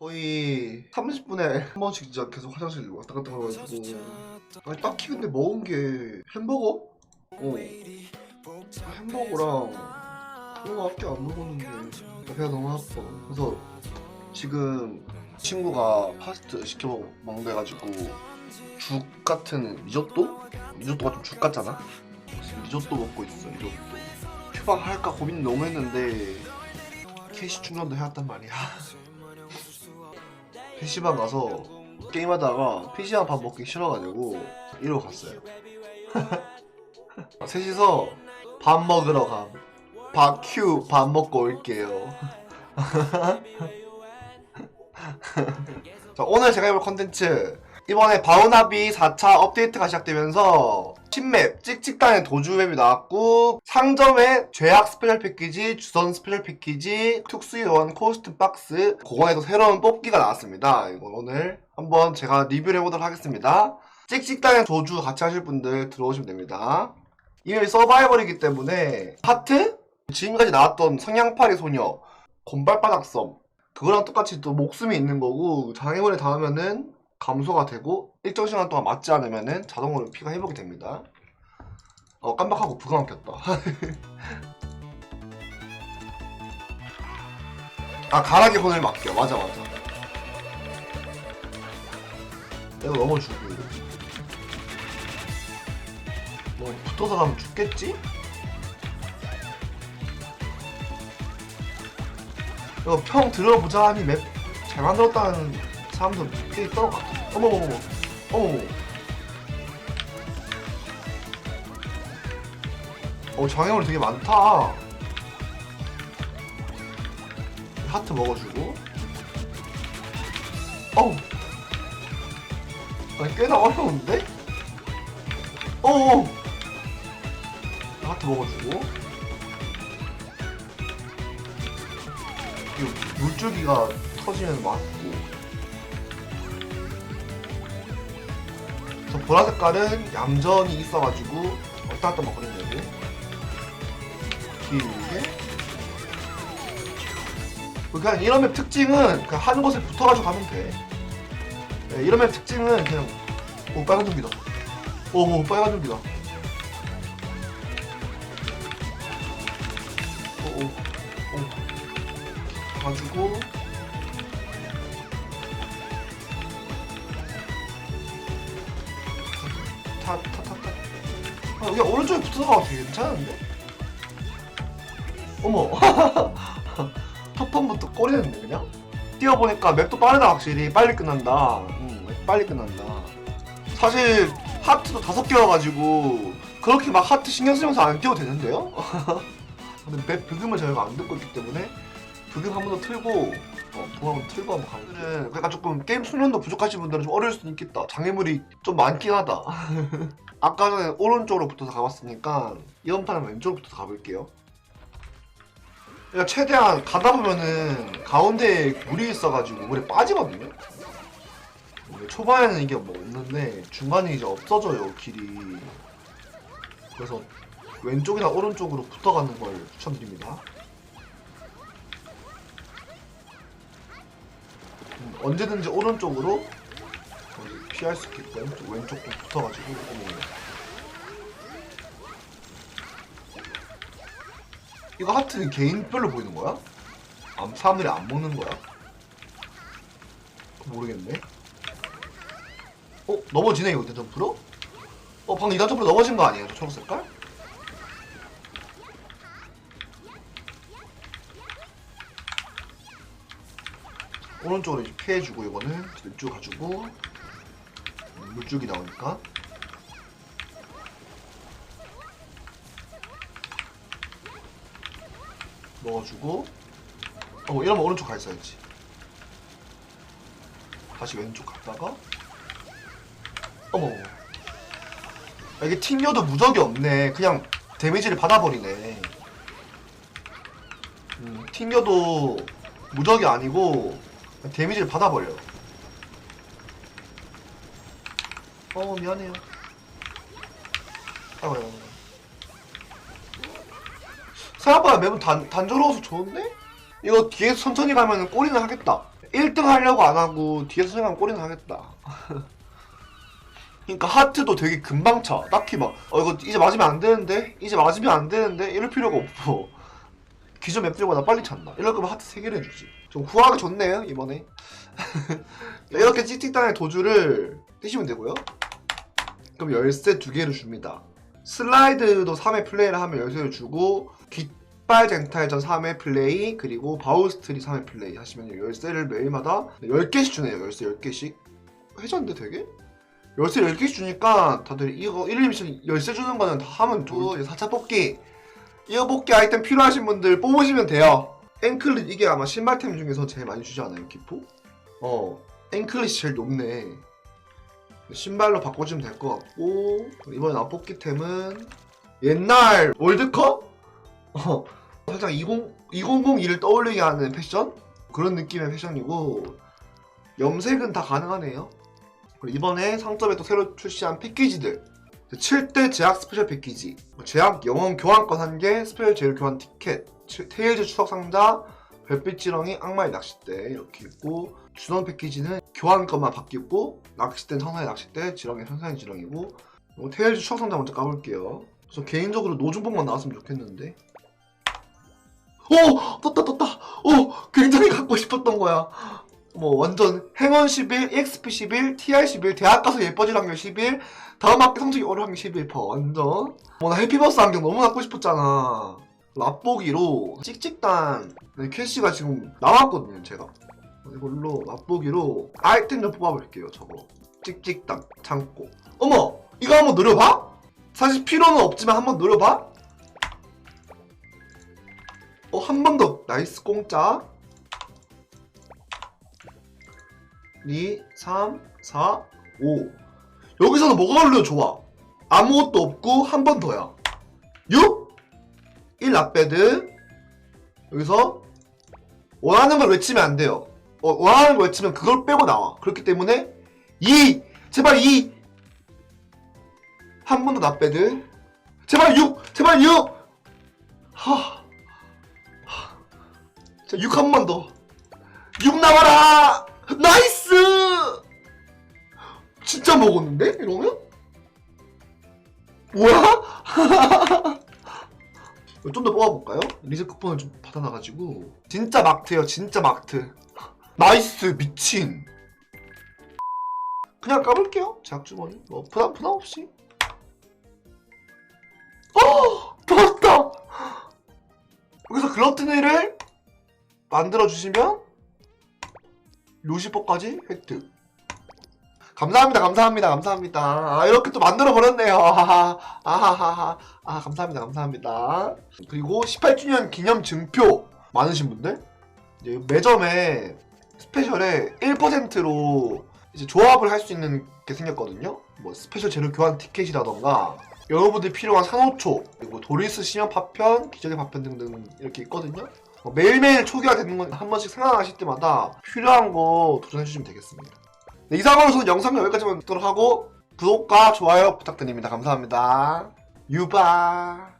거의 30분에 한 번씩 진짜 계속 화장실 왔다 갔다 가가지고 아니 딱히 근데 먹은 게 햄버거? 어 햄버거랑 그거밖에 안 먹었는데 배가 너무 아파 그래서 지금 친구가 파스트 시켜 먹는다 해가지고 죽 같은 리조또? 리조또가 좀 죽 같잖아? 지금 리조또 먹고 있어 리조또 휴방 할까 고민 너무 했는데 캐시 충전도 해왔단 말이야 PC방 가서 게임하다가 PC방 밥 먹기 싫어가지고 이러고 갔어요. 셋이서 밥 먹으러 감. 밥큐 밥 먹고 올게요. 자, 오늘 제가 해볼 컨텐츠 이번에 바우나비 4차 업데이트가 시작되면서 신맵 찍찍단의 도주맵이 나왔고 상점의 죄악 스페셜 패키지, 주선 스페셜 패키지, 특수요원 코스트 박스 그거에도 새로운 뽑기가 나왔습니다. 이거 오늘 한번 제가 리뷰를 해보도록 하겠습니다. 찍찍단의 도주 같이 하실 분들 들어오시면 됩니다. 이맵이 서바이벌이기 때문에 하트? 지금까지 나왔던 성냥팔이 소녀, 곰발바닥섬 그거랑 똑같이 또 목숨이 있는 거고 장애물에 닿으면은 감소가 되고 일정 시간 동안 맞지 않으면은 자동으로 피가 회복이 됩니다. 어 깜빡하고 부가 막혔다. 아 가락의 혼을 맡겨 맞아 맞아. 내가 넘어주고 뭐 붙어서 가면 죽겠지? 이거 평 들어보자 하니 맵 잘 만들었다는 사람들 꽤 있던 것 같아. 어머머머. 어머머. 어, 장애물 되게 많다. 하트 먹어주고. 어우. 아니, 꽤나 어려운데? 어우. 하트 먹어주고. 이거 물줄기가 터지면 맞고 보라 색깔은 얌전히 있어가지고 왔다 갔다 막 거리는 거고 길게? 그냥 이런 맵 특징은 그냥 한 곳에 붙어가지고 가면 돼. 네, 이런 맵 특징은 그냥 오 빨간 전기다. 오, 오 빨간 전기다. 오오 오. 가지고 타타타타 아, 여기 오른쪽에 붙어서 가도 괜찮은데? 어머 탑판부터 꼬리는데 그냥? 뛰어보니까 맵도 빠르다 확실히 빨리 끝난다 응맵 빨리 끝난다 사실 하트도 다섯 개여가지고 그렇게 막 하트 신경 쓰면서 안 뛰어도 되는데요? 근데 맵 브금을 저희가 안 듣고 있기 때문에 브금 한번 더 틀고 어, 붕 한번 틀고 한번 가면 그러니까 조금 게임 숙련도 부족하신 분들은 좀 어려울 수는 있겠다. 장애물이 좀 많긴 하다. 아까 전에 오른쪽으로 붙어서 가봤으니까 이번 판은 왼쪽으로 붙어서 가볼게요. 그러니까 최대한 가다 보면은 가운데에 물이 있어가지고 물에 빠지거든요. 초반에는 이게 뭐 없는데 중간에 이제 없어져요 길이. 그래서 왼쪽이나 오른쪽으로 붙어가는 걸 추천드립니다 언제든지 오른쪽으로 피할 수 있게끔 좀 왼쪽도 붙어가지고. 이거 하트는 개인별로 보이는 거야? 안, 사람들이 안 먹는 거야? 모르겠네. 어 넘어지네 이거 대점프로? 어 방금 이단 점프로 넘어진 거 아니에요? 저 초록 색깔? 오른쪽으로 이제 피해주고 이거는 왼쪽 가지고 음, 물줄기 나오니까. 넣어주고. 어 이러면 오른쪽 가 있어야지. 다시 왼쪽 갔다가. 어머. 아, 이게 튕겨도 무적이 없네. 그냥 데미지를 받아버리네. 음, 튕겨도 무적이 아니고 데미지를 받아버려. 어 미안해요. 아이고 아이고. 생각보다 맵은 단, 단조로워서 좋은데? 이거 뒤에서 천천히 가면 꼬리는 하겠다. 1등 하려고 안 하고 뒤에서 생각하면 꼴이나 하겠다. 그러니까 하트도 되게 금방 차. 딱히 막, 어, 이거 이제 맞으면 안 되는데? 이제 맞으면 안 되는데? 이럴 필요가 없고. 기존 맵들보다 빨리 찬다. 이럴 거면 하트 3개를 해주지. 좀 구하기 좋네요, 이번에. 이렇게 찍찍단의 도주를 떼시면 되고요. 그럼 열쇠 두 개를 줍니다. 슬라이드도 3회 플레이를 하면 열쇠를 주고, 깃발 쟁탈전 3회 플레이, 그리고 바우스트리 3회 플레이 하시면 열쇠를 매일마다 10개씩 주네요. 열쇠 10개씩. 해줬는데 되게? 열쇠 10개씩 주니까 다들 이거 1, 2 미션 열쇠 주는 거는 다 하면 이제 4차 뽑기 이거 뽑기 아이템 필요하신 분들 뽑으시면 돼요 앵클릿 이게 아마 신발템 중에서 제일 많이 주지 않아요 기포? 어 앵클릿이 제일 높네 신발로 바꿔주면 될 것 같고 이번에 나온 뽑기템은 옛날 월드컵? 어 살짝 20, 2002를 떠올리게 하는 패션? 그런 느낌의 패션이고 염색은 다 가능하네요 그리고 이번에 상점에 또 새로 출시한 패키지들 7대 제약 스페셜 패키지 제약 영원 교환권 1개 스페셜 제휴 교환 티켓 치- 테일즈 추석 상자 별빛 지렁이 악마의 낚싯대 이렇게 있고 준원 패키지는 교환권만 바뀌었고 낚싯대는 천사의 낚싯대 지렁이 천사의 지렁이고 테일즈 추석 상자 먼저 까볼게요 저 개인적으로 노준봉만 나왔으면 좋겠는데 오! 떴다 떴다! 오! 굉장히 갖고 싶었던 거야 뭐 완전 행운 11, EXP 11, TR 11, 대학 가서 예뻐질 확률 11, 다음 학기 성적이 오를 확률 11%. 완전. 뭐나 해피버스 안경 너무 갖고 싶었잖아. 맛보기로 찍찍단 캐시가 지금 나왔거든요, 제가. 이걸로 맛보기로 아이템 좀 뽑아볼게요, 저거. 찍찍단 창고. 어머, 이거 한번 노려봐? 사실 필요는 없지만 한번 노려봐. 어, 한 번 더. 나이스 공짜. 2, 3, 4, 5. 여기서는 뭐가 걸려 좋아? 아무것도 없고 한 번 더야. 6, 1 랍베드. 여기서 원하는 걸 외치면 안 돼요. 어, 원하는 걸 외치면 그걸 빼고 나와. 그렇기 때문에 2, 제발 2. 한번더 랍베드. 제발 6, 제발 6. 하. 하. 자, 6 한 번 더. 6 나와라! 나이스! 진짜 먹었는데? 이러면? 뭐야? 좀 더 뽑아볼까요? 리즈 쿠폰을 좀 받아놔가지고 진짜 막트예요 진짜 막트 나이스 미친 그냥 까볼게요 제약주머니 뭐 부담 부담 없이 어! 나왔다! 여기서 글러트니를 만들어주시면 루시퍼까지 획득. 감사합니다, 감사합니다, 감사합니다. 아, 이렇게 또 만들어 버렸네요. 아하하, 아하하하. 아, 감사합니다, 감사합니다. 그리고 18주년 기념 증표 많으신 분들? 이제 매점에 스페셜에 1%로 이제 조합을 할 수 있는 게 생겼거든요. 뭐 스페셜 재료 교환 티켓이라던가 여러분들 필요한 산호초 그리고 도리스 시면 파편, 기적의 파편 등등 이렇게 있거든요. 어, 매일매일 초기화 되는 건 한 번씩 생각하실 때마다 필요한 거 도전해 주시면 되겠습니다. 네, 이상으로 저는 영상 여기까지만 듣도록 하고 구독과 좋아요 부탁드립니다. 감사합니다. 유바